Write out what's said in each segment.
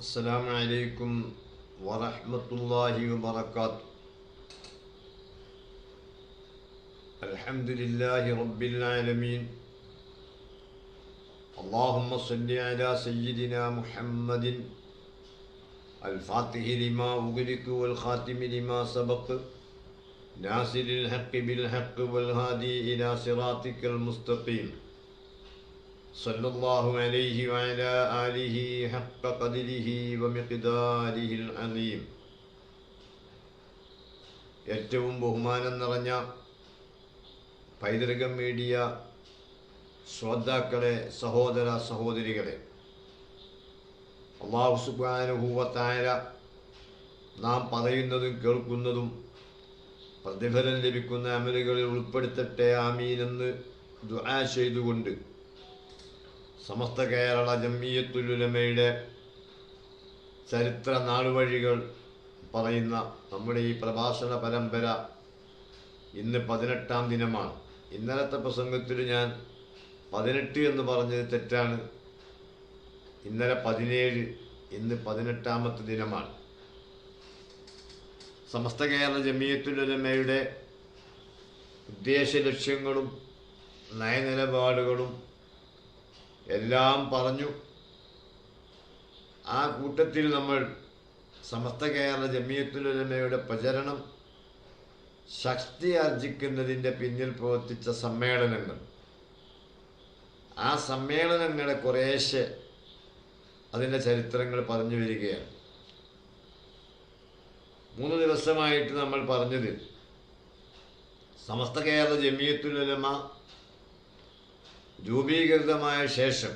السلام عليكم ورحمة الله وبركاته. الحمد لله رب العالمين. اللهم صل على سيدنا محمد. الفاتح لما أغلق والخاتم لما سبق. ناصر الحق بالحق والهادي إلى صراطك المستقيم. صلى الله عليه وعلى آله حق قدره ومقداره العظيم ഏറ്റവും ബഹുമാനം നിറഞ്ഞ പൈതൃകം മീഡിയ ശ്രോതാക്കളെ സഹോദര സഹോദരികളെ അള്ളാഹു സുബാനുഭൂവത്തായ നാം പറയുന്നതും കേൾക്കുന്നതും പ്രതിഫലം ലഭിക്കുന്ന അമലുകളിൽ ഉൾപ്പെടുത്തട്ടെ ആമീനെന്ന് ദുആ ചെയ്തുകൊണ്ട് സമസ്ത കേരള ജമ്മിയത്തുലുലമയുടെ ചരിത്ര നാളുവഴികൾ പറയുന്ന നമ്മുടെ ഈ പ്രഭാഷണ പരമ്പര ഇന്ന് പതിനെട്ടാം ദിനമാണ്. ഇന്നലത്തെ പ്രസംഗത്തിൽ ഞാൻ പതിനെട്ട് എന്ന് പറഞ്ഞത് തെറ്റാണ്. ഇന്നലെ പതിനേഴ് ഇന്ന് പതിനെട്ടാമത്തെ ദിനമാണ്. സമസ്ത കേരള ജമിയത്തുലമയുടെ ഉദ്ദേശ ലക്ഷ്യങ്ങളും നയനിലപാടുകളും എല്ലാം പറഞ്ഞു. ആ കൂട്ടത്തിൽ നമ്മൾ സമസ്ത കേരള ജമിയത്തുലമയുടെ പ്രചരണം ശക്തി ആർജിക്കുന്നതിന്റെ പിന്നിൽ പ്രവർത്തിച്ച സമ്മേളനങ്ങൾ. ആ സമ്മേളനങ്ങളെ കുറേശ്ശെ അതിന്റെ ചരിത്രങ്ങൾ പറഞ്ഞു വരികയാണ്. മൂന്ന് ദിവസമായിട്ട് നമ്മൾ പറഞ്ഞത് സമസ്ത കേരള ജമിയത്തുലമ രൂപീകൃതമായ ശേഷം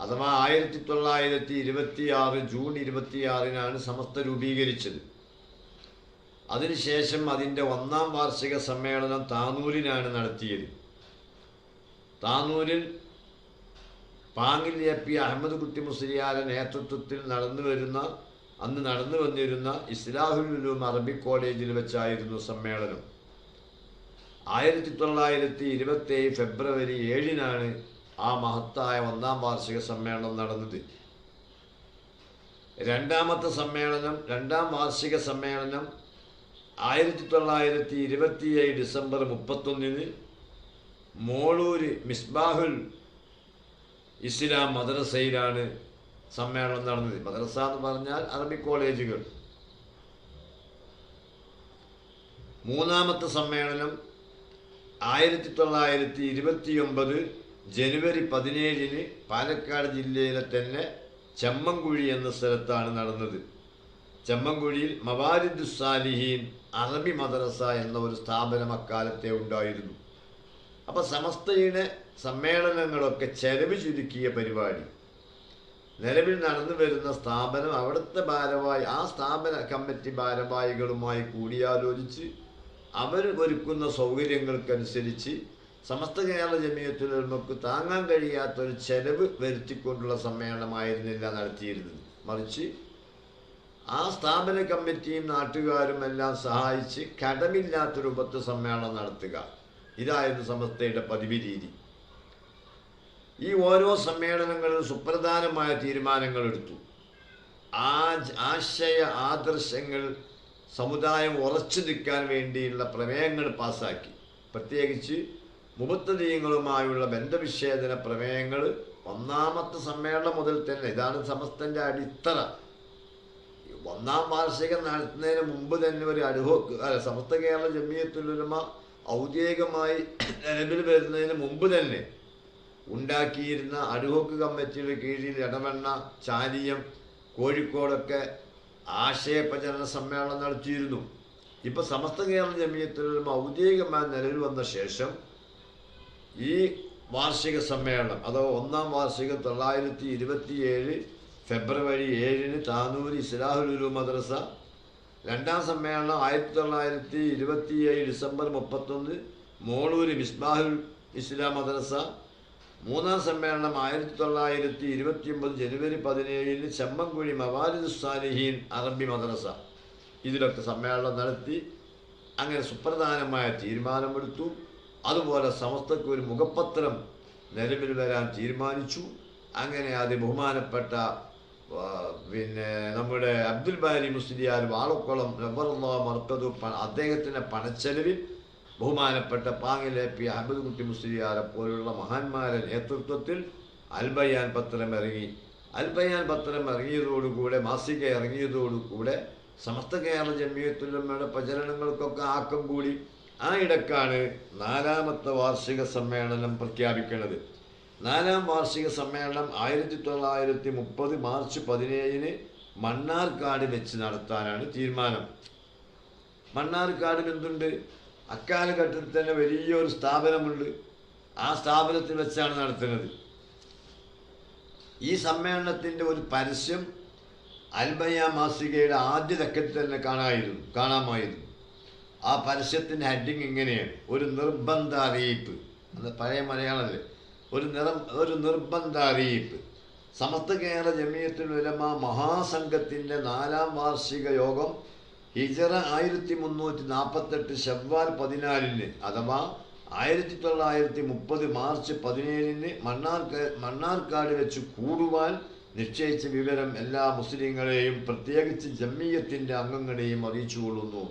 അഥവാ ആയിരത്തി തൊള്ളായിരത്തി ഇരുപത്തി ആറ് ജൂൺ ഇരുപത്തിയാറിനാണ് സമസ്ത രൂപീകരിച്ചത്. അതിനുശേഷം അതിന്റെ ഒന്നാം വാർഷിക സമ്മേളനം താനൂരിനാണ് നടത്തിയത്. താനൂരിൽ പാങ്ങിൽ എ പി അഹമ്മദ് കുട്ടി മുസ്ലിയാരുടെ നേതൃത്വത്തിൽ നടന്നു വരുന്ന അന്ന് നടന്നു വന്നിരുന്ന ഇസ്ലാഹുൽ ഉലൂം അറബിക് കോളേജിൽ വെച്ചായിരുന്നു സമ്മേളനം. ആയിരത്തി തൊള്ളായിരത്തി ഇരുപത്തി ഫെബ്രുവരി ഏഴിനാണ് ആ മഹത്തായ ഒന്നാം വാർഷിക സമ്മേളനം നടന്നത്. രണ്ടാമത്തെ സമ്മേളനം രണ്ടാം വാർഷിക സമ്മേളനം ആയിരത്തി തൊള്ളായിരത്തി ഇരുപത്തിയേഴ് ഡിസംബർ മുപ്പത്തൊന്നിന് മോളൂര് മിസ്ബാഹുൽ ഇസ്ലാം മദ്രസയിലാണ് സമ്മേളനം നടന്നത്. മദ്രസ എന്ന് പറഞ്ഞാൽ അറബി കോളേജുകൾ. മൂന്നാമത്തെ സമ്മേളനം ആയിരത്തി തൊള്ളായിരത്തി ഇരുപത്തി ഒമ്പത് ജനുവരി പതിനേഴിന് പാലക്കാട് ജില്ലയിലെ തന്നെ ചെമ്മൻകുഴി എന്ന സ്ഥലത്താണ് നടന്നത്. ചെമ്മൻകുഴിയിൽ മവാരിദുസാലിഹീൻ അറബി മദ്രസ എന്ന ഒരു സ്ഥാപനം അക്കാലത്തെ ഉണ്ടായിരുന്നു. അപ്പോൾ സമസ്തയുടെ സമ്മേളനങ്ങളൊക്കെ ചെലവ് ചുരുക്കിയ പരിപാടി. നിലവിൽ നടന്നു വരുന്ന സ്ഥാപനം അവിടുത്തെ ഭാരവാഹി ആ സ്ഥാപന കമ്മിറ്റി ഭാരവാഹികളുമായി കൂടിയാലോചിച്ച് അവർ ഒരുക്കുന്ന സൗകര്യങ്ങൾക്കനുസരിച്ച് സമസ്ത കേരള ജമീയത്തുലമക്ക് താങ്ങാൻ കഴിയാത്തൊരു ചെലവ് വരുത്തിക്കൊണ്ടുള്ള സമ്മേളനമായിരുന്നില്ല നടത്തിയിരുന്നത്. മറിച്ച് ആ സ്ഥാപന കമ്മിറ്റിയും നാട്ടുകാരും എല്ലാം സഹായിച്ച് കടമില്ലാത്ത രൂപത്ത് സമ്മേളനം നടത്തുക. ഇതായിരുന്നു സമസ്തയുടെ പതിവ് രീതി ഈ ഓരോ സമ്മേളനങ്ങളിലും സുപ്രധാനമായ തീരുമാനങ്ങൾ എടുത്തു ആ ആശയ ആദർശങ്ങൾ സമുദായം ഉറച്ചു നിൽക്കാൻ വേണ്ടിയുള്ള പ്രമേയങ്ങൾ പാസ്സാക്കി. പ്രത്യേകിച്ച് മുബത്തദീയങ്ങളുമായുള്ള ബന്ധവിച്ഛേദന പ്രമേയങ്ങൾ ഒന്നാമത്തെ സമ്മേളനം മുതൽ തന്നെ. ഇതാണ് സമസ്തന്റെ അടിത്തറ. ഒന്നാം വാർഷികം നടത്തുന്നതിന് മുമ്പ് തന്നെ ഒരു അനുഭവ അല്ല സമസ്ത കേരള ജമിയത്തുലുലമ ഔദ്യോഗികമായി നിലവിൽ വരുന്നതിന് മുമ്പ് തന്നെ ഉണ്ടാക്കിയിരുന്ന അഡ്ഹോക്ക് കമ്മിറ്റിയുടെ കീഴിൽ ഇടവെണ്ണ ചാലിയം കോഴിക്കോടൊക്കെ ആശയപ്രചരണ സമ്മേളനം നടത്തിയിരുന്നു. ഇപ്പോൾ സമസ്ത കേരള ജമീയത്തിൽ ഔദ്യോഗികമായി നിലവിൽ വന്ന ശേഷം ഈ വാർഷിക സമ്മേളനം അഥവാ ഒന്നാം വാർഷിക തൊള്ളായിരത്തി ഇരുപത്തിയേഴ് ഫെബ്രുവരി ഏഴിന് താനൂർ ഇസ്ലാഹുലുലു മദ്രസ രണ്ടാം സമ്മേളനം ആയിരത്തി തൊള്ളായിരത്തി ഇരുപത്തിയേഴ് ഡിസംബർ മുപ്പത്തൊന്ന് മോളൂർ മിസ്ബാഹുൽ ഇസ്ലാം മദ്രസ മൂന്നാം സമ്മേളനം ആയിരത്തി തൊള്ളായിരത്തി ഇരുപത്തി ഒമ്പത് ജനുവരി പതിനേഴിന് ചെമ്മൻകുഴി മവാലിദ് സാലിഹീൻ അറബി മദ്രസ. ഇതിലൊക്കെ സമ്മേളനം നടത്തി അങ്ങനെ സുപ്രധാനമായ തീരുമാനമെടുത്തു. അതുപോലെ സമസ്തക്ക് ഒരു മുഖപത്രം നിലവിൽ വരാൻ തീരുമാനിച്ചു. അങ്ങനെ അത് ബഹുമാനപ്പെട്ട പിന്നെ നമ്മുടെ അബ്ദുൽ ബാരി മുസ്ലിയാർ വാളക്കുളം റബ്ബറുള്ള മർക്കതു അദ്ദേഹത്തിന്റെ പണച്ചെലവിൽ ബഹുമാനപ്പെട്ട പാങ്ങിലെ പി അഹമ്മദ് കുട്ടി മുസ്ലിയാരെ പോലുള്ള മഹാന്മാരെ നേതൃത്വത്തിൽ അൽബയാൻ പത്രം ഇറങ്ങി. അൽബയാൻ പത്രം ഇറങ്ങിയതോടുകൂടെ മാസിക ഇറങ്ങിയതോടുകൂടെ സമസ്ത കേരള ജമ്മിയത്തുലമ്മയുടെ പ്രചരണങ്ങൾക്കൊക്കെ ആക്കം കൂടി. ആ ഇടക്കാണ് നാലാമത്തെ വാർഷിക സമ്മേളനം പ്രഖ്യാപിക്കുന്നത് നാലാം വാർഷിക സമ്മേളനം ആയിരത്തി തൊള്ളായിരത്തി മുപ്പത് മാർച്ച് പതിനേഴിന് മണ്ണാർക്കാട് വെച്ച് നടത്താനാണ് തീരുമാനം. മണ്ണാർക്കാടിന് എന്തുണ്ട്? അക്കാലഘട്ടത്തിൽ തന്നെ വലിയൊരു സ്ഥാപനമുണ്ട്. ആ സ്ഥാപനത്തിൽ വെച്ചാണ് നടത്തുന്നത്. ഈ സമ്മേളനത്തിന്റെ ഒരു പരസ്യം അൽബയ മാസികയുടെ ആദ്യ ലക്കത്തിൽ തന്നെ കാണായിരുന്നു കാണാമായിരുന്നു. ആ പരസ്യത്തിന്റെ ഹെഡിങ് ഇങ്ങനെയാണ് ഒരു നിർബന്ധ അറിയിപ്പ്. അത് പഴയ മലയാളമല്ലേ ഒരു നിറ ഒരു നിർബന്ധ അറിയിപ്പ്. സമസ്ത കേരള ജമിയത്തുൽ ഉലമ മഹാസംഘത്തിന്റെ നാലാം വാർഷിക യോഗം ഹിജറ ആയിരത്തി മുന്നൂറ്റി നാൽപ്പത്തെട്ട് ഷവ്വാൽ പതിനാലിന് അഥവാ ആയിരത്തി തൊള്ളായിരത്തി മുപ്പത് മാർച്ച് പതിനേഴിന് മണ്ണാർക്കാ മണ്ണാർക്കാട് വെച്ച് കൂടുവാൻ നിശ്ചയിച്ച വിവരം എല്ലാ മുസ്ലിങ്ങളെയും പ്രത്യേകിച്ച് ജമ്മീയത്തിന്റെ അംഗങ്ങളെയും അറിയിച്ചുകൊള്ളുന്നു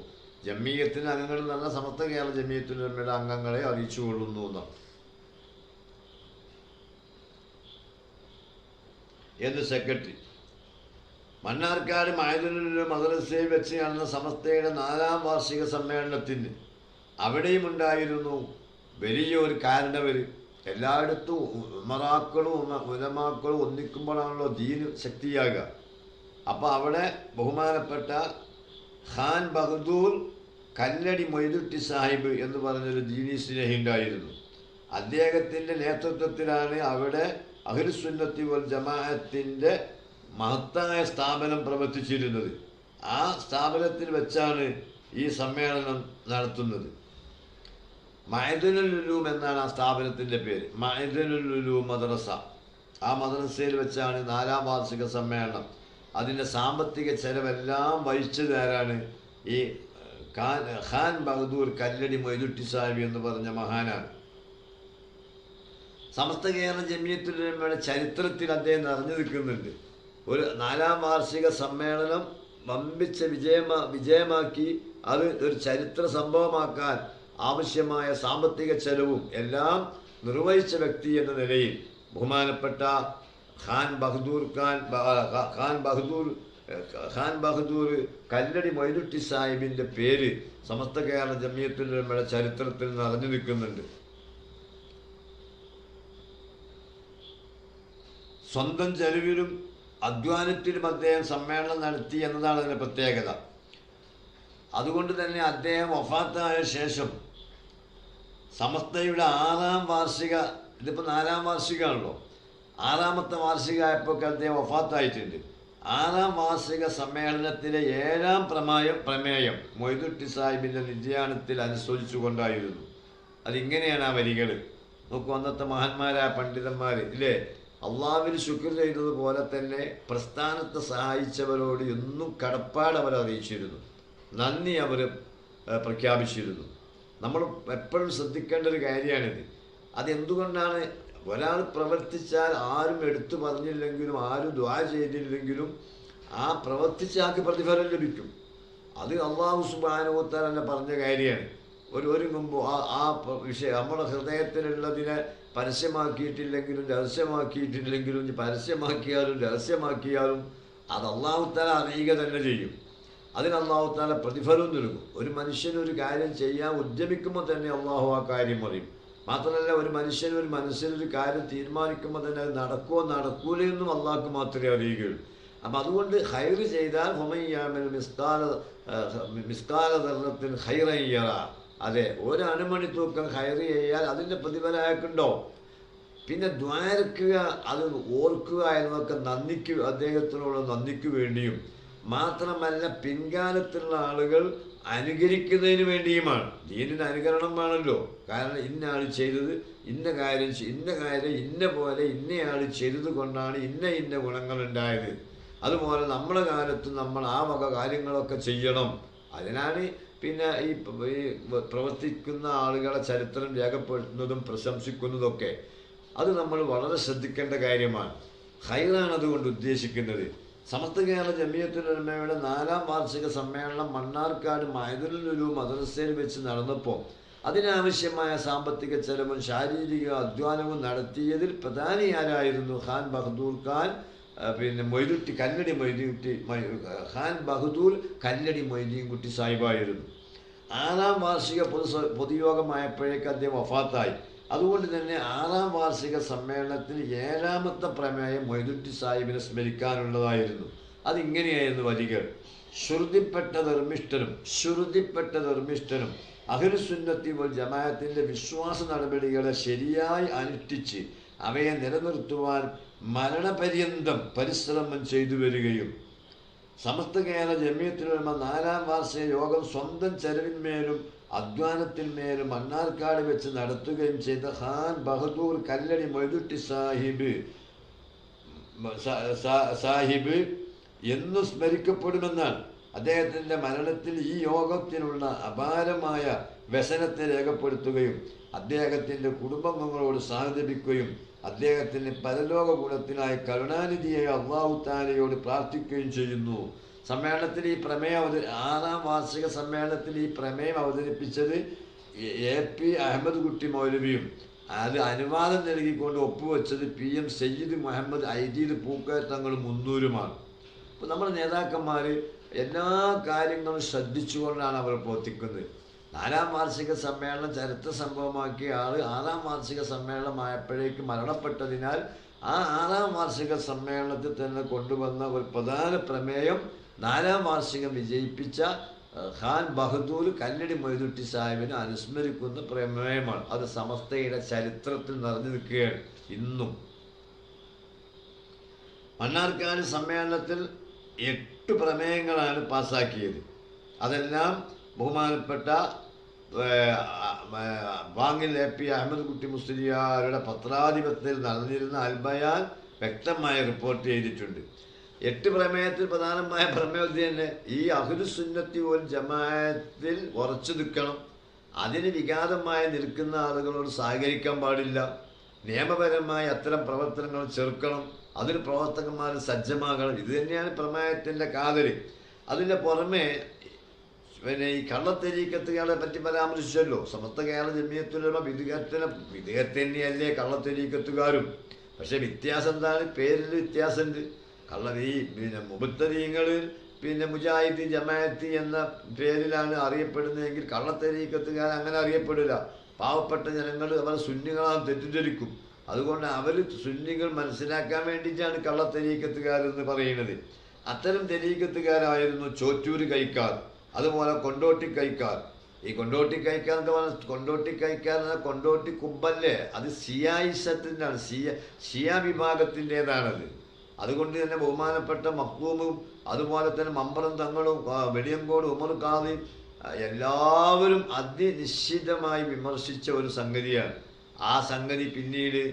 ജമ്മീയത്തിന്റെ അംഗങ്ങൾ നല്ല സമസ്ത കേരള ജമ്മീയത്തിന്റെ അംഗങ്ങളെ അറിയിച്ചുകൊള്ളുന്നു എന്നാണ് എന്ന്. സെക്രട്ടറി മണ്ണാർക്കാട് മായതുലൂർ മദ്രസയിൽ വെച്ച് നടന്ന സമസ്തയുടെ നാലാം വാർഷിക സമ്മേളനത്തിന് അവിടെയും ഉണ്ടായിരുന്നു വലിയൊരു കാരണവർ എല്ലായിടത്തും ഉമറാക്കളും ഉലമാക്കളും ഒന്നിക്കുമ്പോഴാണല്ലോ ദീന് ശക്തിയാകുക. അപ്പോൾ അവിടെ ബഹുമാനപ്പെട്ട ഖാൻ ബഹദൂർ കല്ലടി മൊയ്തുട്ടി സാഹിബ് എന്ന് പറഞ്ഞൊരു ദീനി സ്നേഹി ഉണ്ടായിരുന്നു. അദ്ദേഹത്തിന്റെ നേതൃത്വത്തിലാണ് അവിടെ അഹിർസുന്നത്തി വൽ ജമാഅത്തിന്റെ മഹത്തായ സ്ഥാപനം പ്രവർത്തിച്ചിരുന്നത്. ആ സ്ഥാപനത്തിൽ വെച്ചാണ് ഈ സമ്മേളനം നടത്തുന്നത്. മൈദനുലുലൂം എന്നാണ് ആ സ്ഥാപനത്തിന്റെ പേര്. മൈദനുലുലൂം മദ്രസ. ആ മദ്രസയിൽ വെച്ചാണ് നാലാം വാർഷിക സമ്മേളനം. അതിന്റെ സാമ്പത്തിക ചെലവെല്ലാം വഹിച്ചത് ആരാണ് ഈ ഖാൻ ഖാൻ ബഹദൂർ കല്ലടി മൊയ്തുട്ടി സാഹിബ് എന്ന് പറഞ്ഞ മഹാനാണ്. സമസ്ത കേരള ജമിയത്തുലമയുടെ ചരിത്രത്തിൽ അദ്ദേഹം നിറഞ്ഞു നിൽക്കുന്നുണ്ട്. ഒരു നാലാം വാർഷിക സമ്മേളനം വമ്പിച്ച വിജയമാ വിജയമാക്കി അത് ഒരു ചരിത്ര സംഭവമാക്കാൻ ആവശ്യമായ സാമ്പത്തിക ചെലവും എല്ലാം നിർവഹിച്ച വ്യക്തി എന്ന നിലയിൽ ബഹുമാനപ്പെട്ട ഖാൻ ബഹദൂർ ഖാൻ ഖാൻ ബഹദൂർ ഖാൻ ബഹദൂർ കല്ലടി മൊയ്തുട്ടി സാഹിബിന്റെ പേര് സമസ്ത കേരള ജമിയത്തുലമയുടെ ചരിത്രത്തിൽ നിറഞ്ഞു നിൽക്കുന്നുണ്ട്. സ്വന്തം ചെലവിലും അധ്വാനത്തിലും അദ്ദേഹം സമ്മേളനം നടത്തി എന്നതാണ് അതിന്റെ പ്രത്യേകത. അതുകൊണ്ട് തന്നെ അദ്ദേഹം വഫാത്തായ ശേഷം സമസ്തയുടെ ആറാം വാർഷിക ഇതിപ്പോൾ നാലാം വാർഷികമാണല്ലോ. ആറാമത്തെ വാർഷികമായപ്പോൾ അദ്ദേഹം വഫാത്തായിട്ടുണ്ട്. ആറാം വാർഷിക സമ്മേളനത്തിലെ ഏഴാം പ്രമേയം പ്രമേയം മൊയ്തുട്ടി സാഹിബിന്റെ നിര്യാണത്തിൽ അനുശോചിച്ചുകൊണ്ടായിരുന്നു അതിങ്ങനെയാണ് ആ വരികൾ നോക്കൂ അന്നത്തെ മഹാന്മാരായ പണ്ഡിതന്മാർ ഇല്ലേ? അള്ളാവിന് ശുക്ർ ചെയ്തതുപോലെ തന്നെ പ്രസ്ഥാനത്തെ സഹായിച്ചവരോട് എന്നും കടപ്പാട് അവർ അറിയിച്ചിരുന്നു. നന്ദി അവർ പ്രഖ്യാപിച്ചിരുന്നു. നമ്മൾ എപ്പോഴും ശ്രദ്ധിക്കേണ്ട ഒരു കാര്യമാണിത്. അതെന്തുകൊണ്ടാണ് ഒരാൾ പ്രവർത്തിച്ചാൽ ആരും എടുത്തു പറഞ്ഞില്ലെങ്കിലും ആരും ദ്വാ ചെയ്തില്ലെങ്കിലും ആ പ്രവർത്തിച്ചാൾക്ക് പ്രതിഫലം ലഭിക്കും. അത് അള്ളാഹു സുബാനുത്താൻ തന്നെ പറഞ്ഞ കാര്യമാണ്. ഒരു ഒരുങ്ങുമ്പോൾ ആ ആ വിഷയം നമ്മുടെ ഹൃദയത്തിലുള്ളതിനെ പരസ്യമാക്കിയിട്ടില്ലെങ്കിലും രഹസ്യമാക്കിയിട്ടില്ലെങ്കിലും പരസ്യമാക്കിയാലും രഹസ്യമാക്കിയാലും അത് അള്ളാഹുത്താല അറിയുക തന്നെ ചെയ്യും. അതിന് അള്ളാഹുത്താല പ്രതിഫലവും നൽകും. ഒരു മനുഷ്യൻ ഒരു കാര്യം ചെയ്യാൻ ഉദ്യമിക്കുമ്പോൾ തന്നെ അള്ളാഹു ആ കാര്യം അറിയും മാത്രമല്ല ഒരു മനുഷ്യൻ ഒരു മനസ്സിലൊരു കാര്യം തീരുമാനിക്കുമ്പോൾ തന്നെ അത് നടക്കുമോ നടക്കൂലെന്നും അള്ളാഹ്ക്ക് മാത്രമേ അറിയുകയുള്ളൂ. അപ്പം അതുകൊണ്ട് ഹൈറ് ചെയ്താൽ ഹുമയ്യാമിൽ മിസ്കാല മിസ്കാല ധർണത്തിന് ഹൈറയ്യറ അതെ ഒരു തൂക്കം ഹയർ ചെയ്യാൽ അതിന്റെ പ്രതിഫലമായിട്ടുണ്ടോ? പിന്നെ ദ്വാരക്കുക അത് ഓർക്കുക എന്നൊക്കെ നന്ദിക്ക് അദ്ദേഹത്തിനോട് നന്ദിക്ക് വേണ്ടിയും മാത്രമല്ല പിൻകാലത്തുള്ള ആളുകൾ അനുകരിക്കുന്നതിന് വേണ്ടിയുമാണ്. ദീനിന് അനുകരണം വേണമല്ലോ. കാരണം ഇന്ന ആൾ ചെയ്തത് ഇന്ന കാര്യം ഇന്ന കാര്യം ഇന്ന പോലെ ഇന്നയാൾ ചെയ്തത് കൊണ്ടാണ് ഇന്ന ഇന്ന ഗുണങ്ങളുണ്ടായത് അതുപോലെ നമ്മുടെ കാലത്ത് നമ്മൾ ആ വക കാര്യങ്ങളൊക്കെ ചെയ്യണം. അതിനാണ് പിന്നെ ഈ പ്രവർത്തിക്കുന്ന ആളുകളെ ചരിത്രം രേഖപ്പെടുത്തുന്നതും പ്രശംസിക്കുന്നതൊക്കെ അത് നമ്മൾ വളരെ ശ്രദ്ധിക്കേണ്ട കാര്യമാണ്. ഹൈറാണ് അതുകൊണ്ട് ഉദ്ദേശിക്കുന്നത്. സമസ്ത കേരള ജമിയത്തുലമയുടെ നാലാം വാർഷിക സമ്മേളനം മണ്ണാർക്കാട് മൈദുലുലു മദ്രസയിൽ വെച്ച് നടന്നപ്പോൾ അതിനാവശ്യമായ സാമ്പത്തിക ചെലവും ശാരീരിക അധ്വാനവും നടത്തിയതിൽ പ്രധാനിയാരായിരുന്നു ഖാൻ ബഹദൂർ ഖാൻ പിന്നെ മൊയ്തുട്ടി കല്ലടി മൊയ്തീൻകുട്ടി ഖാൻ ബഹദൂർ കല്ലടി മൊയ്തീൻകുട്ടി സാഹിബായിരുന്നു. ആറാം വാർഷിക പൊതു പൊതുയോഗമായപ്പോഴേക്ക് അദ്ദേഹം വഫാത്തായി. അതുകൊണ്ട് തന്നെ ആറാം വാർഷിക സമ്മേളനത്തിൽ ഏഴാമത്തെ പ്രമേയം മൊയ്തുട്ടി സാഹിബിനെ സ്മരിക്കാനുള്ളതായിരുന്നു. അതിങ്ങനെയായിരുന്നു വരികൾ. ശ്രുതിപ്പെട്ട നിർമ്മിഷ്ടനും ശ്രുതിപ്പെട്ട നിർമ്മിഷ്ടനും അഹിർസുന്നത്തി വൽ ജമാഅത്തിന്റെ വിശ്വാസ നടപടികളെ ശരിയായി അനുഷ്ഠിച്ച് അവയെ നിലനിർത്തുവാൻ മരണപര്യന്തം പരിശ്രമം ചെയ്തു വരികയും സമസ്ത കേരള ജമിയത്തിലുള്ള നാലാം വാർഷിക യോഗം സ്വന്തം ചെലവിന്മേലും അധ്വാനത്തിന്മേലും മണ്ണാർക്കാട് വെച്ച് നടത്തുകയും ചെയ്ത ഖാൻ ബഹദൂർ കല്ലടി മൊയ്തുട്ടി സാഹിബ് സാഹിബ് എന്നു സ്മരിക്കപ്പെടുമെന്നാണ്. അദ്ദേഹത്തിന്റെ മരണത്തിൽ ഈ യോഗത്തിനുള്ള അപാരമായ വ്യസനത്തെ രേഖപ്പെടുത്തുകയും അദ്ദേഹത്തിന്റെ കുടുംബാംഗങ്ങളോട് സഹതപിക്കുകയും അദ്ദേഹത്തിന് പരലോക ഗുണത്തിനായി കരുണാനിധിയെ അള്ളാഹു താലയോട് പ്രാർത്ഥിക്കുകയും ചെയ്യുന്നു. സമ്മേളനത്തിൽ ഈ പ്രമേയം അവതരി ആറാം വാർഷിക സമ്മേളനത്തിൽ ഈ പ്രമേയം അവതരിപ്പിച്ചത് എ- പി അഹമ്മദ് കുട്ടി മൗലവിയും അത് അനുവാദം നൽകിക്കൊണ്ട് ഒപ്പുവെച്ചത് പി എം സയ്യിദ് മുഹമ്മദ് ഐദീദ് പൂക്കർ തങ്ങൾ മുന്നൂരുമാണ്. അപ്പോൾ നമ്മുടെ നേതാക്കന്മാർ എല്ലാ കാര്യങ്ങളും ശ്രദ്ധിച്ചുകൊണ്ടാണ് അവർ പ്രവർത്തിക്കുന്നത്. നാലാം വാർഷിക സമ്മേളനം ചരിത്ര സംഭവമാക്കിയ ആൾ ആറാം വാർഷിക സമ്മേളനമായപ്പോഴേക്ക് മരണപ്പെട്ടതിനാൽ ആ ആറാം വാർഷിക സമ്മേളനത്തിൽ തന്നെ കൊണ്ടുവന്ന ഒരു പ്രധാന പ്രമേയം നാലാം വാർഷികം വിജയിപ്പിച്ച ഖാൻ ബഹദൂർ കല്ലടി മൊയ്തുട്ടി സാഹിബിനെ അനുസ്മരിക്കുന്ന പ്രമേയമാണ്. അത് സമസ്തയുടെ ചരിത്രത്തിൽ നിറഞ്ഞു നിൽക്കുകയാണ് ഇന്നും. മണ്ണാർക്കാട് സമ്മേളനത്തിൽ എട്ട് പ്രമേയങ്ങളാണ് പാസ്സാക്കിയത് അതെല്ലാം ബഹുമാനപ്പെട്ട ബാങ്കിൽ എ പി അഹമ്മദ് കുട്ടി മുസ്ലിയാരുടെ പത്രാധിപത്യത്തിൽ നടന്നിരുന്ന അൽബയാൻ വ്യക്തമായ റിപ്പോർട്ട് ചെയ്തിട്ടുണ്ട്. എട്ട് പ്രമേയത്തിൽ പ്രധാനമായ പ്രമേയത്തിൽ തന്നെ ഈ അഹുലുസുന്നത്തി ഒരു ജമാഅത്തിൽ ഉറച്ചു നിൽക്കണം. അതിന് വിഘാതമായി നിൽക്കുന്ന ആളുകളോട് സഹകരിക്കാൻ പാടില്ല. നിയമപരമായി അത്തരം പ്രവർത്തനങ്ങൾ ചെറുക്കണം. അതിന് പ്രവർത്തകന്മാർ സജ്ജമാകണം. ഇത് തന്നെയാണ് പ്രമേയത്തിന്റെ കാതൽ. അതിന്റെ പുറമെ പിന്നെ ഈ കള്ളത്തെരീക്കത്തുകളെ പറ്റി പരാമർശിച്ചല്ലോ. സമസ്ത കേരള ജമ്മിയത്തിലുള്ള വിധികത്തിന് വിധികത്തന്നെയല്ലേ കള്ളത്തെരീക്കത്തുകാരും. പക്ഷെ വ്യത്യാസം എന്താണ്? പേരിൽ വ്യത്യാസമുണ്ട്. കള്ള ഈ പിന്നെ മുബത്തരീങ്ങൾ പിന്നെ മുജാഹിദ് ജമാഅത്തി എന്ന പേരിലാണ് അറിയപ്പെടുന്നതെങ്കിൽ കള്ളത്തെരീക്കത്തുകാർ അങ്ങനെ അറിയപ്പെടില്ല. പാവപ്പെട്ട ജനങ്ങൾ അവർ സുന്നികളാണ് തെറ്റിദ്ധരിക്കും. അതുകൊണ്ട് അവർ സുന്നികൾ മനസ്സിലാക്കാൻ വേണ്ടിയിട്ടാണ് കള്ളത്തെരീക്കത്തുകാരെന്ന് പറയുന്നത്. അത്തരം തെരീക്കത്തുകാരായിരുന്നു ചോറ്റൂര് കൈക്കാർ. അതുപോലെ കൊണ്ടോട്ടി കൈക്കാർ. ഈ കൊണ്ടോട്ടി കൈക്കാർ എന്ന് പറഞ്ഞാൽ കൊണ്ടോട്ടി കൈക്കാർ എന്ന കൊണ്ടോട്ടി കുമ്പല്ലേ? അത് സിയായിസത്തിന്റെ ഷിയ ഷിയ വിഭാഗത്തിന്റെതാണത്. അതുകൊണ്ട് തന്നെ ബഹുമാനപ്പെട്ട മക്കൂമും അതുപോലെ തന്നെ മമ്പറും തങ്ങളും വെടിയങ്കോട് ഉമർ കാവി എല്ലാവരും അതിനിശ്ചിതമായി വിമർശിച്ച ഒരു സംഗതിയാണ്. ആ സംഗതി പിന്നീട്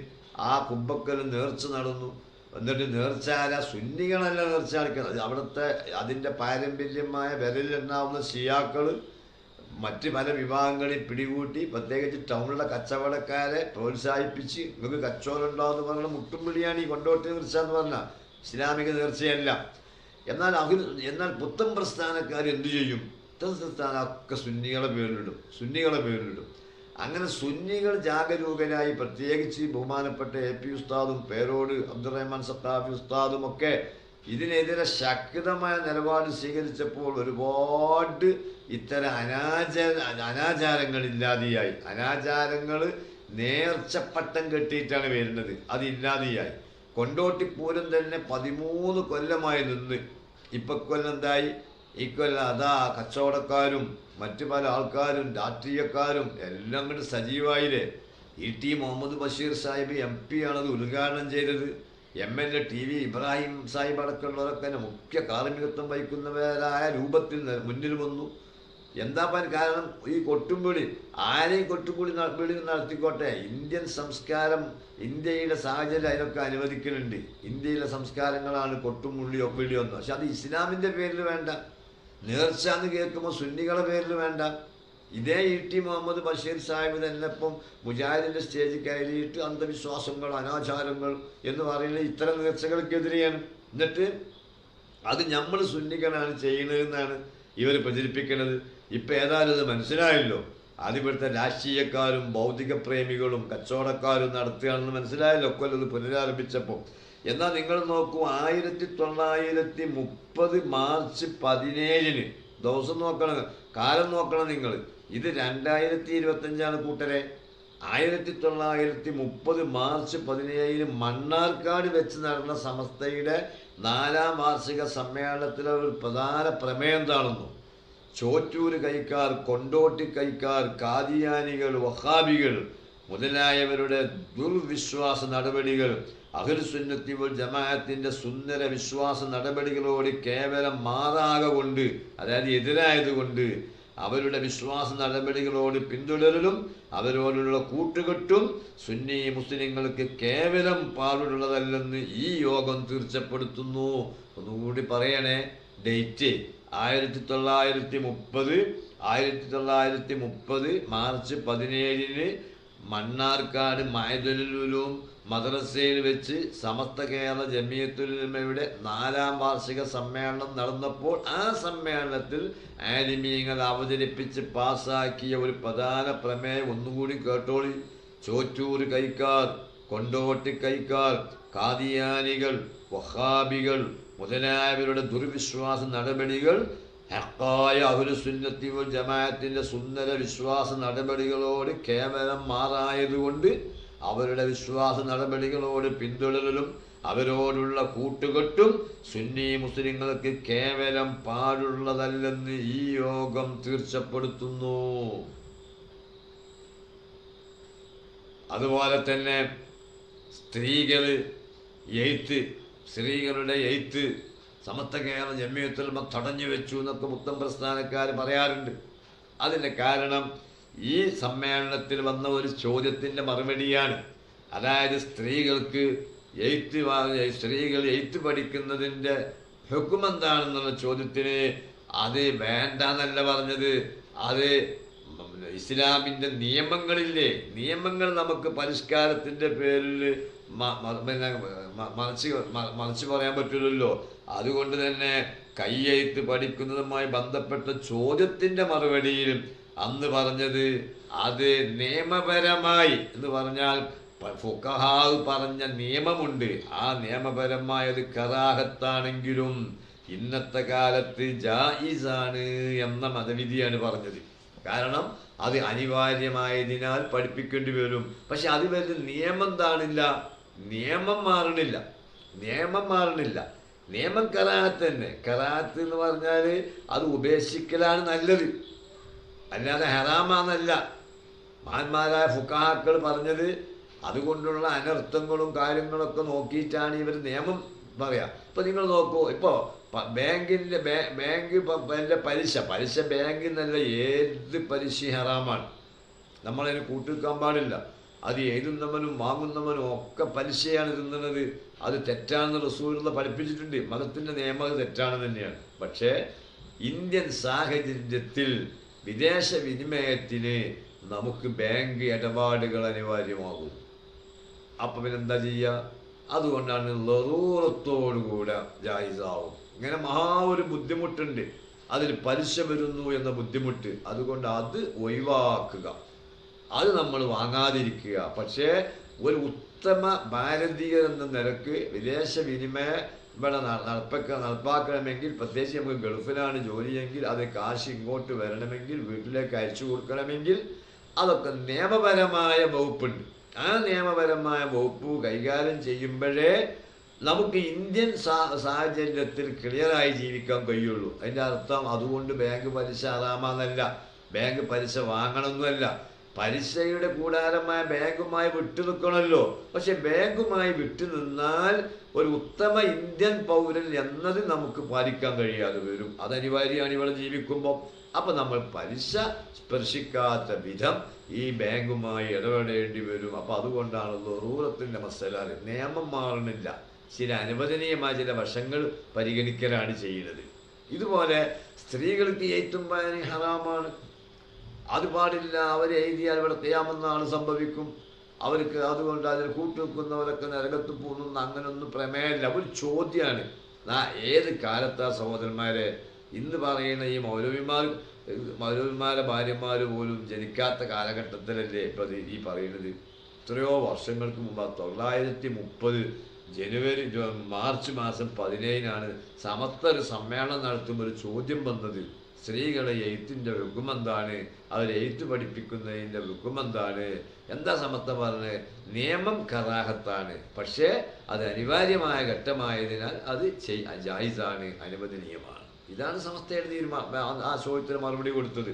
ആ കുമ്പക്കൽ നേർച്ച നടന്നു. എന്നിട്ട് നേർച്ചാല സുന്നികളല്ല നേർച്ച അത് അവിടുത്തെ അതിന്റെ പാരമ്പര്യമായ വിരലിലുണ്ടാവുന്ന ഷിയാക്കൾ മറ്റ് പല വിഭാഗങ്ങളിൽ പിടികൂട്ടി പ്രത്യേകിച്ച് ടൗണിലെ കച്ചവടക്കാരെ പ്രോത്സാഹിപ്പിച്ച് നിങ്ങൾക്ക് കച്ചവടം ഉണ്ടാവുമെന്ന് പറഞ്ഞ മുട്ടും പിടിയാണ് ഈ കൊണ്ടോട്ടി നേർച്ച എന്ന് പറഞ്ഞാൽ ഇസ്ലാമിക നേർച്ചയല്ല. എന്നാൽ അവർ എന്നാൽ പുത്തൻ പ്രസ്ഥാനക്കാർ എന്തു ചെയ്യും? പുത്തൻ പ്രസ്ഥാനമൊക്കെ സുന്നികളെ പേരിലിടും. സുന്നികളെ പേരിലിടും. അങ്ങനെ സുന്നികൾ ജാഗരൂകരായി പ്രത്യേകിച്ച് ബഹുമാനപ്പെട്ട എ പി ഉസ്താദും പേരോട് അബ്ദുറഹ്മാൻ സത്താഫി ഉസ്താദും ഒക്കെ ഇതിനെതിരെ ശക്തമായ നിലപാട് സ്വീകരിച്ചപ്പോൾ ഒരുപാട് ഇത്തരം അനാചാര അനാചാരങ്ങൾ ഇല്ലാതെയായി അനാചാരങ്ങൾ നേർച്ചപ്പട്ടം കെട്ടിയിട്ടാണ് വരുന്നത്. അതില്ലാതെയായി. കൊണ്ടോട്ടിപ്പൂരം തന്നെ പതിമൂന്ന് കൊല്ലമായി നിന്ന്. ഇപ്പൊ കൊല്ലം എന്തായി? ഈ കൊല്ലം അതാ കച്ചവടക്കാരും മറ്റു പല ആൾക്കാരും രാഷ്ട്രീയക്കാരും എല്ലാം കൂടി സജീവായില്ലേ? E T Muhammad Basheer Sahib M P ആണത് ഉദ്ഘാടനം ചെയ്തത്. M L A T V Ibrahim Sahib അടക്കമുള്ളവരൊക്കെ മുഖ്യ കാർമ്മികത്വം വഹിക്കുന്നവരായ രൂപത്തിൽ മുന്നിൽ വന്നു. എന്താ പറയുക കാരണം? ഈ കൊട്ടുംപിളി ആരെയും കൊട്ടുംപിളി വിളി നടത്തിക്കോട്ടെ. ഇന്ത്യൻ സംസ്കാരം ഇന്ത്യയുടെ സാഹചര്യം അതിനൊക്കെ അനുവദിക്കുന്നുണ്ട് ഇന്ത്യയിലെ സംസ്കാരങ്ങളാണ് കൊട്ടും പിടിയോ വിളിയോ പക്ഷെ അത് ഇസ്ലാമിന്റെ പേരിൽ വേണ്ട. നേർച്ച എന്ന് കേൾക്കുമ്പോൾ സുന്നികളെ പേരിൽ വേണ്ട. ഇതേ ഇ ടി മുഹമ്മദ് ബഷീർ സാഹിബ് തന്നെ ഇപ്പം മുജാഹിദിന്റെ സ്റ്റേജിൽ കയറിയിട്ട് അന്ധവിശ്വാസങ്ങൾ അനാചാരങ്ങൾ എന്ന് പറയുന്ന ഇത്തരം നേർച്ചകൾക്കെതിരെയാണ് എന്നിട്ട് അത് നമ്മൾ സുന്നികളാണ് ചെയ്യുന്നതെന്നാണ് ഇവർ പ്രചരിപ്പിക്കുന്നത്. ഇപ്പം ഏതായാലും അത് മനസ്സിലായല്ലോ. അതിവിടുത്തെ രാഷ്ട്രീയക്കാരും ഭൗതിക പ്രേമികളും കച്ചവടക്കാരും നടത്തുകയാണെന്ന് മനസ്സിലായല്ലോ. കൊല്ലത് പുനരാരംഭിച്ചപ്പോൾ എന്നാൽ നിങ്ങൾ നോക്കൂ ആയിരത്തി തൊള്ളായിരത്തി മുപ്പത് മാർച്ച് പതിനേഴിന് ദിവസം നോക്കണം കാലം നോക്കണം നിങ്ങൾ. ഇത് രണ്ടായിരത്തി ഇരുപത്തഞ്ചാണ് കൂട്ടരെ. ആയിരത്തി തൊള്ളായിരത്തി മുപ്പത് മാർച്ച് പതിനേഴിന് മണ്ണാർക്കാട് വെച്ച് നടന്ന സമസ്തയുടെ നാലാം വാർഷിക സമ്മേളനത്തിലെ ഒരു പ്രധാന പ്രമേയം എന്താണെന്നു? ചോറ്റൂര് കൈക്കാർ കൊണ്ടോട്ടി കൈക്കാർ കാദിയാനികൾ വഹാബികൾ മുതലായവരുടെ ദുർവിശ്വാസ നടപടികൾ അഹിർസുന്നത്തിവൽ വൽ ജമാഅത്തിന്റെ സുന്ദര വിശ്വാസ നടപടികളോട് കേവലം മാറാക കൊണ്ട് അതായത് എതിരായതുകൊണ്ട് അവരുടെ വിശ്വാസ നടപടികളോട് പിന്തുടരലും അവരോടുള്ള കൂട്ടുകെട്ടും സുന്നി മുസ്ലിങ്ങൾക്ക് കേവലം പാടുള്ളതല്ലെന്ന് ഈ യോഗം തീർച്ചപ്പെടുത്തുന്നു. ഒന്നുകൂടി പറയണേ ഡേറ്റ് ആയിരത്തി തൊള്ളായിരത്തി മുപ്പത് ആയിരത്തി തൊള്ളായിരത്തി മുപ്പത് മാർച്ച് പതിനേഴിന് മണ്ണാർക്കാട് മൈദലുലും മദ്രസയിൽ വെച്ച് സമസ്ത കേരള ജമിയത്തുലിമയുടെ നാലാം വാർഷിക സമ്മേളനം നടന്നപ്പോൾ ആ സമ്മേളനത്തിൽ ആലിമീങ്ങൾ അവതരിപ്പിച്ച് പാസാക്കിയ ഒരു പ്രധാന പ്രമേയം ഒന്നുകൂടി കേട്ടോളി. ചോറ്റൂര് കൈക്കാർ കൊണ്ടോട്ടി കൈക്കാർ കാദിയാനികൾ വഹാബികൾ മുതലായവരുടെ ദുർവിശ്വാസ നടപടികൾ ഹക്കായ അഹുലുസുന്നത്തി സുന്നത്തി ജമാഅത്തിന്റെ സുന്ദര വിശ്വാസ നടപടികളോട് കേവലം മാറായതുകൊണ്ട് അവരുടെ വിശ്വാസ നടപടികളോട് പിന്തുടരലും അവരോടുള്ള കൂട്ടുകെട്ടും സുന്നി മുസ്ലിങ്ങൾക്ക് കേവലം പാടുള്ളതല്ലെന്ന് ഈ യോഗം തീർച്ചപ്പെടുത്തുന്നു. അതുപോലെ തന്നെ സ്ത്രീകൾ എയ്ത്ത് സ്ത്രീകളുടെ എയ്ത്ത് സമസ്ത കേരള ജമ്മിയത്തിൽ തടഞ്ഞു വെച്ചു എന്നൊക്കെ മുക്തം പ്രസ്ഥാനക്കാർ പറയാറുണ്ട്. അതിന്റെ കാരണം ഈ സമ്മേളനത്തിൽ വന്ന ഒരു ചോദ്യത്തിന്റെ മറുപടിയാണ്. അതായത് സ്ത്രീകൾക്ക് എയ്ത്ത് സ്ത്രീകൾ എയ്ത്ത് പഠിക്കുന്നതിന്റെ ഹുക്കുമെന്താണെന്നുള്ള ചോദ്യത്തിന് അത് വേണ്ടെന്നല്ല പറഞ്ഞത്. അത് ഇസ്ലാമിന്റെ നിയമങ്ങളില്ലേ? നിയമങ്ങൾ നമുക്ക് പരിഷ്കാരത്തിന്റെ പേരിൽ മറിച്ച് മറിച്ച് പറയാൻ പറ്റില്ലല്ലോ അതുകൊണ്ട് തന്നെ കയ്യെഴുത്ത് പഠിക്കുന്നതുമായി ബന്ധപ്പെട്ട ചോദ്യത്തിന്റെ മറുപടിയിൽ അന്ന് പറഞ്ഞത് അത് നിയമപരമായി എന്ന് പറഞ്ഞാൽ ഫുക്കഹാവ് പറഞ്ഞ നിയമമുണ്ട്. ആ നിയമപരമായത് കറാഹത്താണെങ്കിലും ഇന്നത്തെ കാലത്ത് ജായിസാണ് എന്ന മതവിധിയാണ് പറഞ്ഞത്. കാരണം അത് അനിവാര്യമായതിനാൽ പഠിപ്പിക്കേണ്ടി വരും. പക്ഷെ അത് വരുന്ന നിയമം താണില്ല നിയമം മാറണില്ല. നിയമം മാറണില്ല. നിയമം കലാഹത്ത് തന്നെ. കലാഹത്ത് എന്ന് പറഞ്ഞാൽ അത് ഉപേക്ഷിക്കലാണ് നല്ലത്. അല്ലാതെ ഹറാമാന്നല്ല. മഹാന്മാരായ ഫുക്കാഹാക്കൾ പറഞ്ഞത് അതുകൊണ്ടുള്ള അനർത്ഥങ്ങളും കാര്യങ്ങളൊക്കെ നോക്കിയിട്ടാണ് ഇവർ നിയമം പറയാം. ഇപ്പം നിങ്ങൾ നോക്കൂ ഇപ്പോൾ ബാങ്കിന്റെ ബാങ്ക് എന്റെ പലിശ പലിശ ബാങ്കിൽ നിന്നല്ല ഏത് പലിശ ഹറാമാണ്. നമ്മളതിന് കൂട്ടിവെക്കാൻ പാടില്ല. അത് എഴുതുന്നവനും വാങ്ങുന്നവനും ഒക്കെ പലിശയാണ് തിന്നുന്നത്. അത് തെറ്റാണെന്ന് റസൂലുള്ള പഠിപ്പിച്ചിട്ടുണ്ട്. മതത്തിന്റെ നിയമം അത് തെറ്റാണെന്ന് തന്നെയാണ്. പക്ഷേ ഇന്ത്യൻ സാഹചര്യത്തിൽ വിദേശ വിനിമയത്തിന് നമുക്ക് ബാങ്ക് ഇടപാടുകൾ അനിവാര്യമാകും. അപ്പം പിന്നെന്താ ചെയ്യുക അതുകൊണ്ടാണ് ലറൂറത്തോടുകൂടെ ജായിസാവും. ഇങ്ങനെ മഹാ ഒരു ബുദ്ധിമുട്ടുണ്ട്. അതിൽ പലിശ വരുന്നു എന്ന ബുദ്ധിമുട്ട്. അതുകൊണ്ട് അത് ഒഴിവാക്കുക. അത് നമ്മൾ വാങ്ങാതിരിക്കുക. പക്ഷേ ഒരു ഉത്തമ ഭാരതീയർ എന്ന നിലയ്ക്ക് വിദേശ വിനിമയ ഇവിടെ നടപ്പക്ക നടപ്പാക്കണമെങ്കിൽ പ്രത്യേകിച്ച് നമുക്ക് ഗൾഫിലാണ് ജോലിയെങ്കിൽ അത് കാശ് ഇങ്ങോട്ട് വരണമെങ്കിൽ വീട്ടിലേക്ക് അയച്ചു കൊടുക്കണമെങ്കിൽ അതൊക്കെ നിയമപരമായ വകുപ്പുണ്ട്. ആ നിയമപരമായ വകുപ്പ് കൈകാര്യം ചെയ്യുമ്പോഴേ നമുക്ക് ഇന്ത്യൻ സാഹചര്യത്തിൽ ക്ലിയറായി ജീവിക്കാൻ കഴിയുള്ളൂ. അതിന്റെ അർത്ഥം അതുകൊണ്ട് ബാങ്ക് പലിശ ആറാമെന്നല്ല ബാങ്ക് പലിശ വാങ്ങണമെന്നല്ല പലിശയുടെ കൂടാരമായ ബാങ്കുമായി വിട്ടു നിൽക്കണമല്ലോ പക്ഷെ ബാങ്കുമായി വിട്ടു നിന്നാൽ ഒരു ഉത്തമ ഇന്ത്യൻ പൗരൻ എന്നത് നമുക്ക് പാലിക്കാൻ കഴിയാതെ വരും. അത് അനിവാര്യമാണ് ഇവിടെ ജീവിക്കുമ്പോൾ. അപ്പൊ നമ്മൾ പലിശ സ്പർശിക്കാത്ത വിധം ഈ ബാങ്കുമായി ഇടപെടേണ്ടി വരും. അപ്പൊ അതുകൊണ്ടാണ് റൂറത്തിന്റെ മസലാറ് നിയമം മാറണില്ല. ചില അനുവദനീയമായ ചില വശങ്ങൾ പരിഗണിക്കലാണ് ചെയ്യുന്നത്. ഇതുപോലെ സ്ത്രീകൾക്ക് ഭയങ്കര ഹറാമാണ്. അത് പാടില്ല അവരെ എഴുതിയാൽ ഇവിടെ തെയ്യാമെന്നാണ് സംഭവിക്കും. അവർക്ക് അതുകൊണ്ട് അതിൽ കൂട്ടുവെക്കുന്നവരൊക്കെ നരകത്ത് പോകുന്ന അങ്ങനൊന്നും പ്രമേയമില്ല. ഒരു ചോദ്യമാണ് ഏത് കാലത്താ സഹോദരന്മാരെ? ഇന്ന് പറയുന്ന ഈ മൗലവിമാർ മൗലവിമാരെ ഭാര്യമാർ പോലും ജനിക്കാത്ത കാലഘട്ടത്തിലല്ലേ ഇപ്പം ഈ പറയുന്നത്? എത്രയോ വർഷങ്ങൾക്ക് മുമ്പ് തൊള്ളായിരത്തി മുപ്പത് ജനുവരി മാർച്ച് മാസം പതിനേഴിനാണ് സമസ്ത ഒരു സമ്മേളനം നടത്തുമ്പോൾ ഒരു ചോദ്യം വന്നത്. സ്ത്രീകളെ എഴുത്തിന്റെ റുക്കുമെന്താണ് അവർ എഴുത്ത് പഠിപ്പിക്കുന്നതിന്റെ റുക്കുമെന്താണ് എന്താ സമത്വം പറഞ്ഞത് നിയമം കറാഹത്താണ്. പക്ഷേ അത് അനിവാര്യമായ ഘട്ടമായതിനാൽ അത് ചെയ് ജായിസാണ് അനുവദനീയമാണ് ഇതാണ് സമസ്തയുടെ തീരുമാനം ആ ചോദ്യത്തിന് മറുപടി കൊടുത്തത്.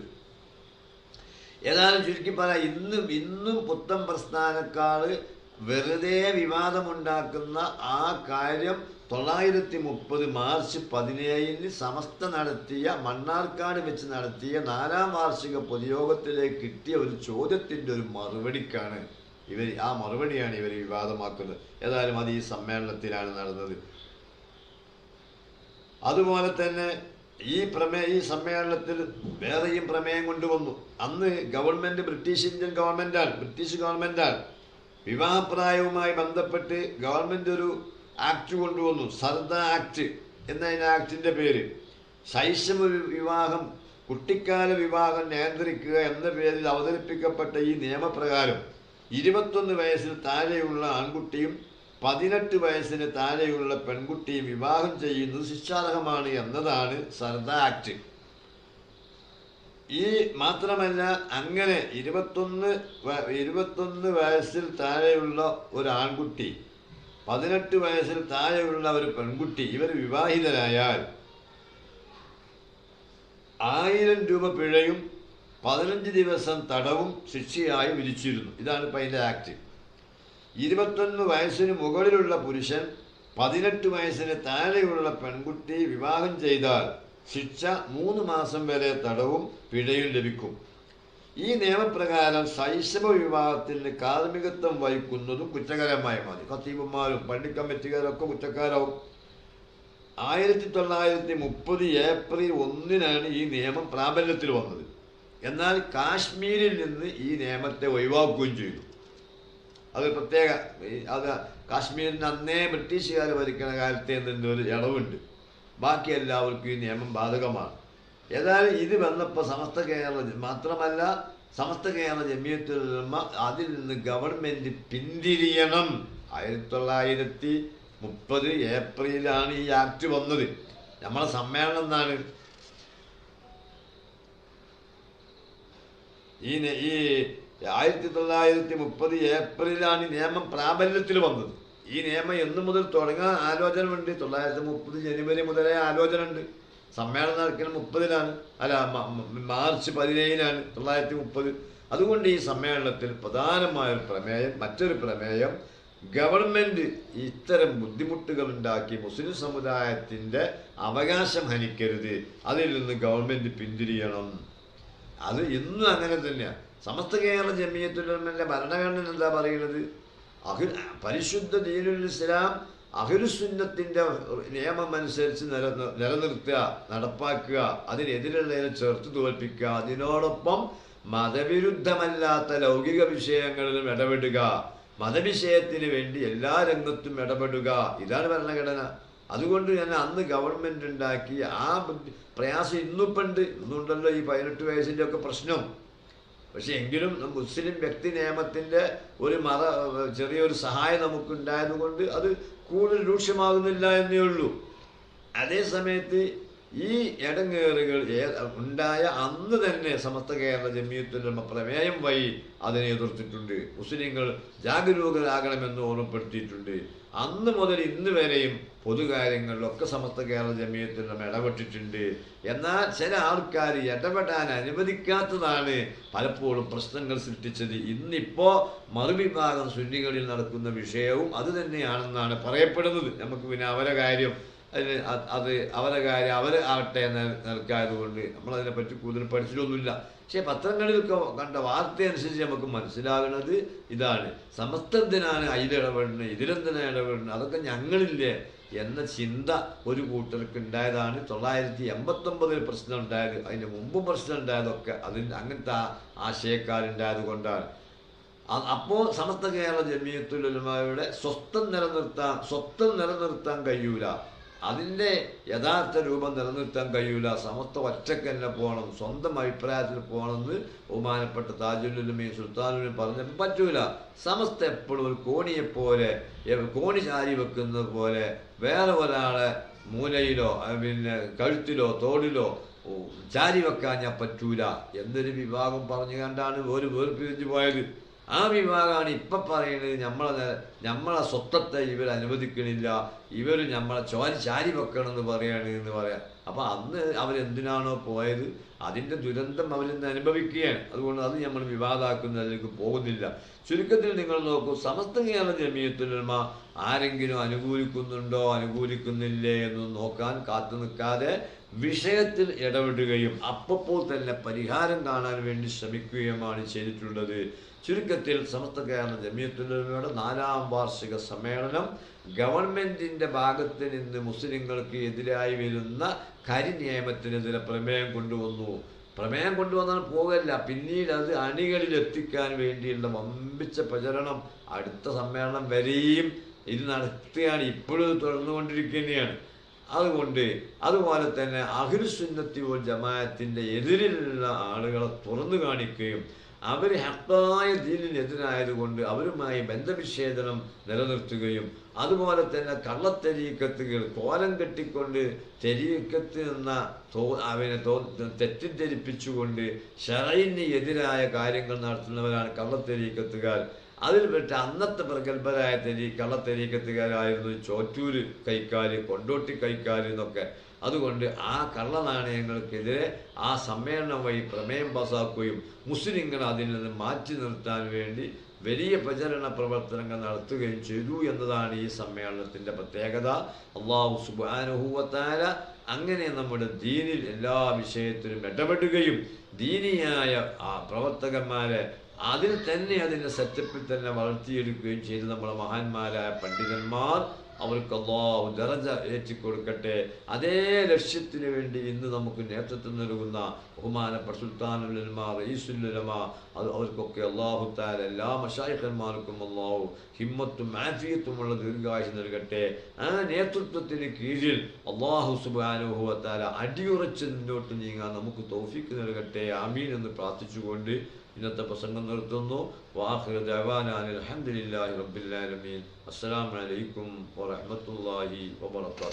ഏതായാലും ചുരുക്കി പറയാം ഇന്നും ഇന്നും പുത്തൻ പ്രസ്ഥാനക്കാർ വെറുതെ വിവാദമുണ്ടാക്കുന്ന ആ കാര്യം തൊള്ളായിരത്തി മുപ്പത് മാർച്ച് പതിനേഴിന് സമസ്ത നടത്തിയ മണ്ണാർക്കാട് വെച്ച് നടത്തിയ നാലാം വാർഷിക പൊതുയോഗത്തിലേക്ക് കിട്ടിയ ഒരു ചോദ്യത്തിന്റെ ഒരു മറുപടിക്കാണ് ഇവർ ആ മറുപടിയാണ് ഇവർ വിവാദമാക്കുന്നത്. ഏതായാലും അത് ഈ സമ്മേളനത്തിലാണ് നടന്നത്. അതുപോലെ തന്നെ ഈ പ്രമേ ഈ സമ്മേളനത്തിൽ വേറെയും പ്രമേയം കൊണ്ടുവന്നു. അന്ന് ഗവൺമെന്റ് ബ്രിട്ടീഷ് ഇന്ത്യൻ ഗവൺമെന്റാണ് ബ്രിട്ടീഷ് ഗവൺമെന്റാണ് വിവാഹപ്രായവുമായി ബന്ധപ്പെട്ട് ഗവൺമെന്റ് ഒരു ആക്ട് കൊണ്ടുവന്നു. സർദ ആക്ട് എന്നതിന് ആക്ടിന്റെ പേര്. ശൈശവ വിവാഹം കുട്ടിക്കാല വിവാഹം നിയന്ത്രിക്കുക എന്ന പേരിൽ അവതരിപ്പിക്കപ്പെട്ട ഈ നിയമപ്രകാരം ഇരുപത്തൊന്ന് വയസ്സിന് താഴെയുള്ള ആൺകുട്ടിയും പതിനെട്ട് വയസ്സിന് താഴെയുള്ള പെൺകുട്ടിയും വിവാഹം ചെയ്യുന്നത് ശിക്ഷാർഹമാണ് എന്നതാണ് സർദ ആക്ട്. ഈ മാത്രമല്ല അങ്ങനെ ഇരുപത്തൊന്ന് ഇരുപത്തൊന്ന് വയസ്സിൽ താഴെയുള്ള ഒരു ആൺകുട്ടി പതിനെട്ട് വയസ്സിൽ താഴെയുള്ള ഒരു പെൺകുട്ടി ഇവർ വിവാഹിതരായാൽ ആയിരം രൂപ പിഴയും പതിനഞ്ച് ദിവസം തടവും ശിക്ഷയായി വിധിച്ചിരുന്നു. ഇതാണ് ഇപ്പം അതിന്റെ ആക്ട് ഇരുപത്തൊന്ന് വയസ്സിന് മുകളിലുള്ള പുരുഷൻ പതിനെട്ട് വയസ്സിന് താഴെയുള്ള പെൺകുട്ടി വിവാഹം ചെയ്താൽ ശിക്ഷ മൂന്ന് മാസം വരെ തടവും പിഴയും ലഭിക്കും. ഈ നിയമപ്രകാരം ശൈശവ വിവാഹത്തിന് കാർമ്മികത്വം വഹിക്കുന്നതും കുറ്റകരമായി മാറി ഖത്തീബന്മാരും പള്ളി കുറ്റക്കാരാവും. ആയിരത്തി തൊള്ളായിരത്തി മുപ്പത് ഏപ്രിൽ ഒന്നിനാണ് ഈ നിയമം പ്രാബല്യത്തിൽ വന്നത്. എന്നാൽ കാശ്മീരിൽ നിന്ന് ഈ നിയമത്തെ ഒഴിവാക്കുകയും ചെയ്തു. അത് പ്രത്യേക അത് കാശ്മീരിന് അന്നേ ബ്രിട്ടീഷുകാർ ഭരിക്കുന്ന കാലത്തെ എന്തെങ്കിലും ഒരു ഇളവുണ്ട് ബാക്കി എല്ലാവർക്കും ഈ നിയമം ബാധകമാണ്. ഏതായാലും ഇത് വന്നപ്പോൾ സമസ്ത കേരള മാത്രമല്ല സമസ്ത കേരള ജമിയത്തുലമ അതിൽ നിന്ന് ഗവൺമെന്റ് പിന്തിരിയണം. ആയിരത്തി തൊള്ളായിരത്തി മുപ്പത് ഏപ്രിലാണ് ഈ ആക്ട് വന്നത്. നമ്മളെ സമ്മേളനം എന്നാണ് ഈ ഈ ആയിരത്തി തൊള്ളായിരത്തി മുപ്പത് ഏപ്രിലാണ് ഈ നിയമം പ്രാബല്യത്തിൽ വന്നത്. ഈ നിയമം എന്നു മുതൽ തുടങ്ങാൻ ആലോചന ഉണ്ട് തൊള്ളായിരത്തി മുപ്പത് ജനുവരി മുതലേ ആലോചന ഉണ്ട് സമ്മേളനം നടക്കുന്നത് മുപ്പതിലാണ്. അല്ല മാർച്ച് പതിനേഴിനാണ് തൊള്ളായിരത്തി മുപ്പത് അതുകൊണ്ട് ഈ സമ്മേളനത്തിൽ പ്രധാനമായ ഒരു പ്രമേയം മറ്റൊരു പ്രമേയം ഗവൺമെന്റ് ഇത്തരം ബുദ്ധിമുട്ടുകൾ ഉണ്ടാക്കി മുസ്ലിം സമുദായത്തിന്റെ അവകാശം ഹനിക്കരുത്. അതിൽ നിന്ന് ഗവൺമെന്റ് പിന്തിരിയണം. അത് ഇന്നും അങ്ങനെ തന്നെയാണ് സമസ്ത കേരള ജമിയത്തുലമന്റെ ഭരണഘടന എന്താ പറയുന്നത്? അഖിൽ പരിശുദ്ധ ദീനുൽ ഇസ്ലാം അഹിരുസുന്നത്തിന്റെ നിയമം അനുസരിച്ച് നില നിലനിർത്തുക നടപ്പാക്കുക അതിനെതിരുള്ളതിനെ ചേർത്ത് തോൽപ്പിക്കുക അതിനോടൊപ്പം മതവിരുദ്ധമല്ലാത്ത ലൗകിക വിഷയങ്ങളിലും ഇടപെടുക മതവിഷയത്തിന് വേണ്ടി എല്ലാ രംഗത്തും ഇടപെടുക ഇതാണ് ഭരണഘടന. അതുകൊണ്ട് ഞാൻ അന്ന് ഗവൺമെന്റ് ഉണ്ടാക്കി ആ പ്രയാസം ഇന്നിപ്പുണ്ട്. ഇന്നുണ്ടല്ലോ ഈ പതിനെട്ട് വയസ്സിന്റെ ഒക്കെ പ്രശ്നം. പക്ഷെ എങ്കിലും മുസ്ലിം വ്യക്തി നിയമത്തിന്റെ ഒരു മത ചെറിയൊരു സഹായം നമുക്കുണ്ടായതുകൊണ്ട് അത് കൂടുതൽ രൂക്ഷമാകുന്നില്ല എന്നേ ഉള്ളൂ. അതേ സമയത്ത് ഈ ഇടങ്ങേറുകൾ ഉണ്ടായ അന്ന് തന്നെ സമസ്ത കേരള ജമിയത്തുലമ പ്രമേയം വഴി അതിനെ എതിർത്തിട്ടുണ്ട്. മുസ്ലിങ്ങൾ ജാഗരൂകരാകണമെന്ന് ഓർമ്മപ്പെടുത്തിയിട്ടുണ്ട്. അന്ന് മുതൽ ഇന്ന് വരെയും പൊതുകാര്യങ്ങളിലൊക്കെ സമസ്ത കേരള ജമിയത്തുലമ ഇടപെട്ടിട്ടുണ്ട്. എന്നാൽ ചില ആൾക്കാർ ഇടപെടാൻ അനുവദിക്കാത്തതാണ് പലപ്പോഴും പ്രശ്നങ്ങൾ സൃഷ്ടിച്ചത്. ഇന്നിപ്പോൾ മറുവിഭാഗം സുന്നികളിൽ നടക്കുന്ന വിഷയവും അത് തന്നെയാണെന്നാണ് പറയപ്പെടുന്നത്. നമുക്ക് പിന്നെ അവരെ കാര്യം അതിന് അത് അവരെ കാര്യം അവർ ആവട്ടെ എന്ന് നിൽക്കായതുകൊണ്ട് നമ്മളതിനെപ്പറ്റി കൂടുതൽ പഠിച്ചിട്ടൊന്നുമില്ല. പക്ഷേ പത്രങ്ങളിലൊക്കെ കണ്ട വാർത്ത അനുസരിച്ച് നമുക്ക് മനസ്സിലാകുന്നത് ഇതാണ്. സമസ്തത്തിനാണ് അതിലിടപെടുന്നത് ഇതിലെന്തിനാണ് ഇടപെടുന്നത് അതൊക്കെ ഞങ്ങളില്ലേ എന്ന ചിന്ത ഒരു കൂട്ടർക്ക് ഉണ്ടായതാണ്. തൊള്ളായിരത്തി എൺപത്തൊമ്പതിൽ പ്രശ്നം ഉണ്ടായത് അതിന് മുമ്പും പ്രശ്നം ഉണ്ടായതൊക്കെ അതിന് അങ്ങനത്തെ ആശയക്കാരുണ്ടായത് കൊണ്ടാണ്. അപ്പോൾ സമസ്ത കേരള ജമിയത്തുലമാരുടെ സ്വസ്ഥം നിലനിർത്താൻ സ്വത്വം നിലനിർത്താൻ കഴിയൂല. അതിന്റെ യഥാർത്ഥ രൂപം നിലനിർത്താൻ കഴിയൂല. സമത്വം ഒറ്റയ്ക്ക് തന്നെ പോകണം. സ്വന്തം അഭിപ്രായത്തിൽ പോകണമെന്ന് ബഹുമാനപ്പെട്ട താജുലുലുമയും സുൽത്താനുലും പറഞ്ഞപ്പോൾ പറ്റൂല. സമസ്ത എപ്പോഴും ഒരു കോണിയെപ്പോലെ കോണി ചാരി വെക്കുന്നത് പോലെ വേറെ ഒരാളെ മൂലയിലോ പിന്നെ കഴുത്തിലോ തോടിലോ ചാരി വെക്കാൻ ഞാൻ പറ്റൂല എന്നൊരു വിഭാഗം പറഞ്ഞു കണ്ടാണ് ഒരു വേർപിരിഞ്ഞു പോയത്. ആ വിഭാഗമാണ് ഇപ്പൊ പറയുന്നത് നമ്മളെ നമ്മളെ സ്വത്വത്തെ ഇവർ അനുവദിക്കണില്ല. ഇവർ നമ്മളെ ചോരി ചാരി വെക്കണം എന്ന് പറയാണ് എന്ന് പറയാം. അപ്പോൾ അന്ന് അവരെന്തിനാണോ പോയത്? അതിന്റെ ദുരന്തം അവരിൽ നിന്ന് അനുഭവിക്കുകയാണ്. അതുകൊണ്ട് അത് നമ്മൾ വിവാദമാക്കുന്നതിലേക്ക് പോകുന്നില്ല. ചുരുക്കത്തിൽ നിങ്ങൾ നോക്കൂ സമസ്ത കേരള ജമീയത്തിനുമ ആരെങ്കിലും അനുകൂലിക്കുന്നുണ്ടോ അനുകൂലിക്കുന്നില്ലേ എന്ന് നോക്കാൻ കാത്തു നിൽക്കാതെ വിഷയത്തിൽ ഇടപെടുകയും അപ്പോൾ തന്നെ പരിഹാരം കാണാൻ വേണ്ടി ശ്രമിക്കുകയുമാണ് ചെയ്തിട്ടുള്ളത്. ചുരുക്കത്തിൽ സമസ്ത കേരള ജമിയത്തുലമയുടെ നാലാം വാർഷിക സമ്മേളനം ഗവൺമെന്റിന്റെ ഭാഗത്ത് നിന്ന് മുസ്ലിങ്ങൾക്ക് എതിരായി വരുന്ന കരിനിയമത്തിനെതിരെ പ്രമേയം കൊണ്ടുവന്നു. പ്രമേയം കൊണ്ടുവന്നാൽ പോകല്ല. പിന്നീട് അത് അണികളിൽ എത്തിക്കാൻ വേണ്ടിയുള്ള വമ്പിച്ച പ്രചരണം അടുത്ത സമ്മേളനം വരെയും ഇത് നടത്തുകയാണ്. ഇപ്പോഴും തുടർന്നുകൊണ്ടിരിക്കുകയാണ്. അതുകൊണ്ട് അതുപോലെ തന്നെ അഹിർസുന്നത്തി വൽ ജമാഅത്തിന്റെ എതിരിലുള്ള ആളുകളെ തുറന്നു കാണിക്കുകയും അവർ ഹക്കായ ദീനിനെതിരായതുകൊണ്ട് അവരുമായി ബന്ധവിച്ഛേദനം നിലനിർത്തുകയും അതുപോലെ തന്നെ കള്ളത്തെരീക്കത്തുകൾ കോലം കെട്ടിക്കൊണ്ട് തെരീക്കത്ത് എന്ന തോ അവനെ തോ തെറ്റിദ്ധരിപ്പിച്ചുകൊണ്ട് ഷറയിന് എതിരായ കാര്യങ്ങൾ നടത്തുന്നവരാണ് കള്ളത്തെരീക്കത്തുകാർ. അതിൽപ്പെട്ട അന്നത്തെ പ്രഗത്ഭരായ തെരി കള്ളത്തെരീക്കത്തുകാരായിരുന്നു ചോറ്റൂര് കൈക്കാര് കൊണ്ടോട്ടി കൈക്കാര് എന്നൊക്കെ. അതുകൊണ്ട് ആ കള്ളനാണയങ്ങൾക്കെതിരെ ആ സമ്മേളനം വഴി പ്രമേയം പാസാക്കുകയും മുസ്ലിങ്ങൾ അതിൽ നിന്ന് മാറ്റി നിർത്താൻ വേണ്ടി വലിയ പ്രചരണ പ്രവർത്തനങ്ങൾ നടത്തുകയും ചെയ്തു എന്നതാണ് ഈ സമ്മേളനത്തിന്റെ പ്രത്യേകത. അള്ളാഹു സുബാനുഭൂവത്താര അങ്ങനെ നമ്മുടെ ദീനിൽ എല്ലാ വിഷയത്തിലും ഇടപെടുകയും ദീനിയായ ആ പ്രവർത്തകന്മാരെ അതിൽ തന്നെ അതിന്റെ സെറ്റപ്പിൽ തന്നെ വളർത്തിയെടുക്കുകയും ചെയ്ത് നമ്മളെ മഹാന്മാരായ പണ്ഡിതന്മാർ അവർക്ക് അള്ളാഹു ദറജ ഏറ്റിക്കൊടുക്കട്ടെ. അതേ ലക്ഷ്യത്തിന് വേണ്ടി ഇന്ന് നമുക്ക് നേതൃത്വം നൽകുന്ന ബഹുമാനപ്പെട്ട സുൽത്താനുലമ റയീസുല്ലമ അത് അവർക്കൊക്കെ അള്ളാഹു താല എല്ലാ മഷായിഖന്മാർക്കും അള്ളാഹു ഹിമ്മത്തും ആഫിയത്തുമുള്ള ദീർഘായുസ് നൽകട്ടെ. ആ നേതൃത്വത്തിന് കീഴിൽ അള്ളാഹു സുബാനുഭവത്താല അടിയുറച്ച് മുന്നോട്ട് നീങ്ങാൻ നമുക്ക് തോഫിക്ക് നൽകട്ടെ. അമീൻ എന്ന് പ്രാർത്ഥിച്ചുകൊണ്ട് ഇന്നത്തെ പ്രസംഗം നിർത്തുന്നു. വാഹിർ ദവാനാൻ അലഹദില്ലാഹി റബ്ബിൽ ആലമീൻ. അസ്സലാമു അലൈക്കും വറഹ്മത്തുള്ളാഹി വബറകാതുഹു.